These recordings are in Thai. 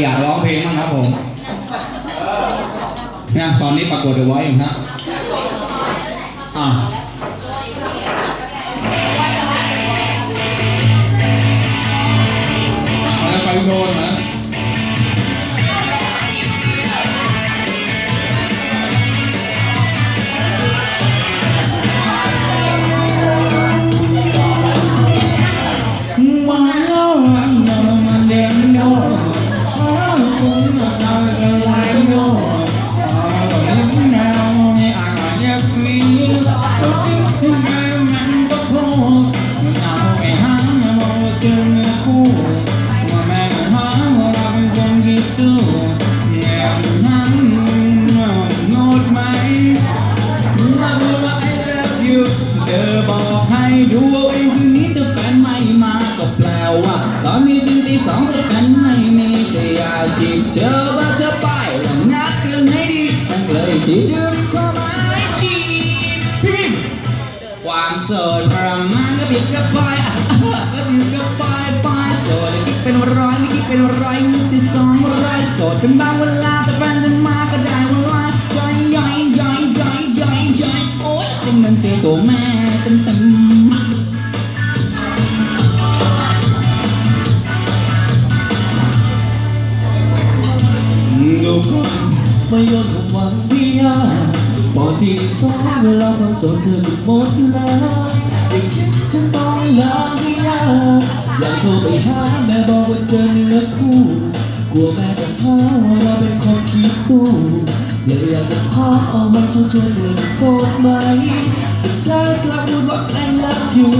อยากร้องเพลงบ้างครับผมเนี่ยตอนนี้ปรากฏเอาไว้อยู่ฮะอะมา ธอบอกให้ดูเองคืนนี้แต่แฟนไม่มาก็แปลว่าตอนนี้ถึงตีสองแต่แฟนไม่มีแต่อยากจีบเธอว่าเธอไปแล้วนัดกันให้ดีตั้งเลยที่จะรีบเข้ามาให้จีบพี่พิมความโสดประมาณก็ปิดกับปลายอะก็ปิดกับปลายปลายโสดคิดเป็นร้อยไม่คิดเป็นร้อยมีที่สองร้อยโสดเป็นบางเวลาแต่แฟนจะมาก็ได้เวลาย่อ เจอตัวแม่เต็มเต็มดูก่อนไม่ยอมทุกวันที่ยากบอกที่สองเวลาความสดเธอหมดหมดแล้วยังคิดจะต้องลาที่ยากอยากโทรไปหาแม่บอกว่าเจอเนื้อคู่ กลัวแม่จะท้าว่าเราเป็นคนขี้คู่ เลยอยากจะขอเอามันชวนชวนเธอโสดไหมจะได้กลับพูดว่า I love you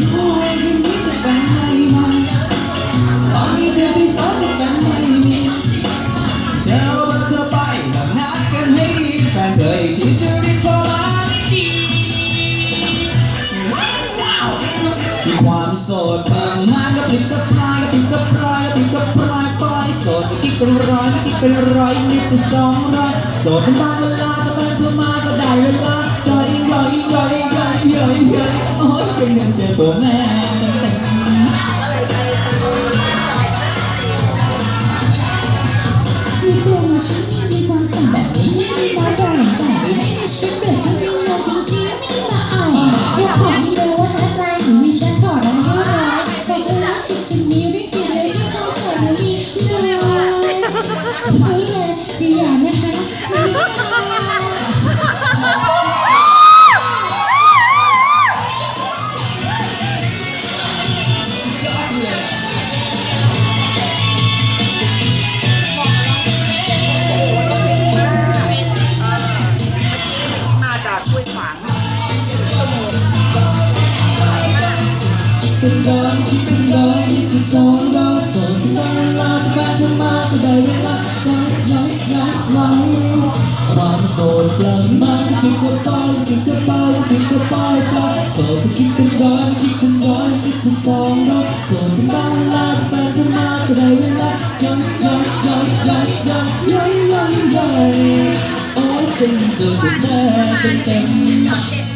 ดูให้คืนนี้แต่แฟนไม่มาตอนนี้เธอที่สองจะเป็นไม่มีเจ้าว่าเธอไปแล้วนัดกันให้ดีแฟนเลยที่จะรีบโทรมาจีความโสดบางมันก็ติดกับปลายก็ติดกับ เป็นร้อยเป็นร้อยนิดจะสองร้อยสดเป็นบางเวลาแต่แฟนเธอมาก็ได้เวลาย่อยย่อยย่อยย่อยย่อยย่อยโอ้ยเป็นยังเจอตัวแม่เต็มเต็มมีกลัวมาฉันมีความสั่งแบบนี้ไม่ได้มาบ่อยแต่ไม่ได้ในชีวิตเลย ดีอย่างนะคะมาจากกล้วยขวางเป็นเดินที่เป็นเดินที่สองเราสนตั้งเวลาที่แฟนเธอมาก็ได้เวลา ใจน้ความโสดกล่ามันติดกับปลายติดกับปติดกับปไปโสดก็คิดกันย้อนคิดกันร้อนที่ที่สองเราสนตั้งเวลาที่แฟนมาก็ได้เวลาย้อยย้อยย้อยย้อยย้อยย้อยย้อยย้อนโอ้ยเป็นเจอตัวแม่เต็มเต็ม